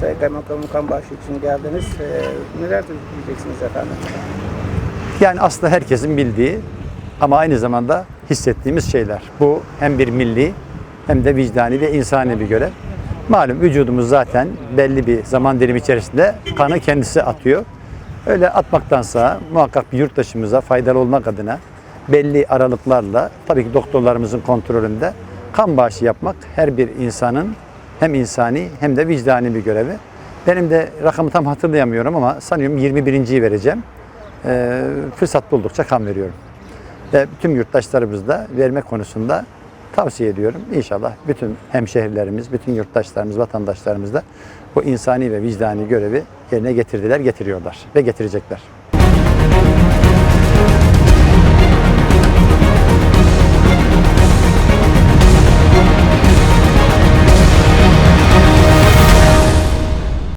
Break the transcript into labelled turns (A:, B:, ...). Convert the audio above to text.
A: Sayın Kaymakamım kan bağışı için geldiniz. Ee, neler diyeceksiniz efendim?
B: Yani aslında herkesin bildiği ama aynı zamanda hissettiğimiz şeyler. Bu hem bir milli hem de vicdani ve insani bir görev. Malum vücudumuz zaten belli bir zaman dilimi içerisinde kanı kendisi atıyor. Öyle atmaktansa muhakkak bir yurttaşımıza faydalı olmak adına belli aralıklarla tabii ki doktorlarımızın kontrolünde kan bağışı yapmak her bir insanın hem insani hem de vicdani bir görevi. Benim de rakamı tam hatırlayamıyorum ama sanıyorum 21.yi vereceğim. Ee, fırsat buldukça kan veriyorum. Ve tüm yurttaşlarımız da verme konusunda tavsiye ediyorum. İnşallah bütün hemşehrilerimiz, bütün yurttaşlarımız, vatandaşlarımız da bu insani ve vicdani görevi yerine getirdiler, getiriyorlar ve getirecekler.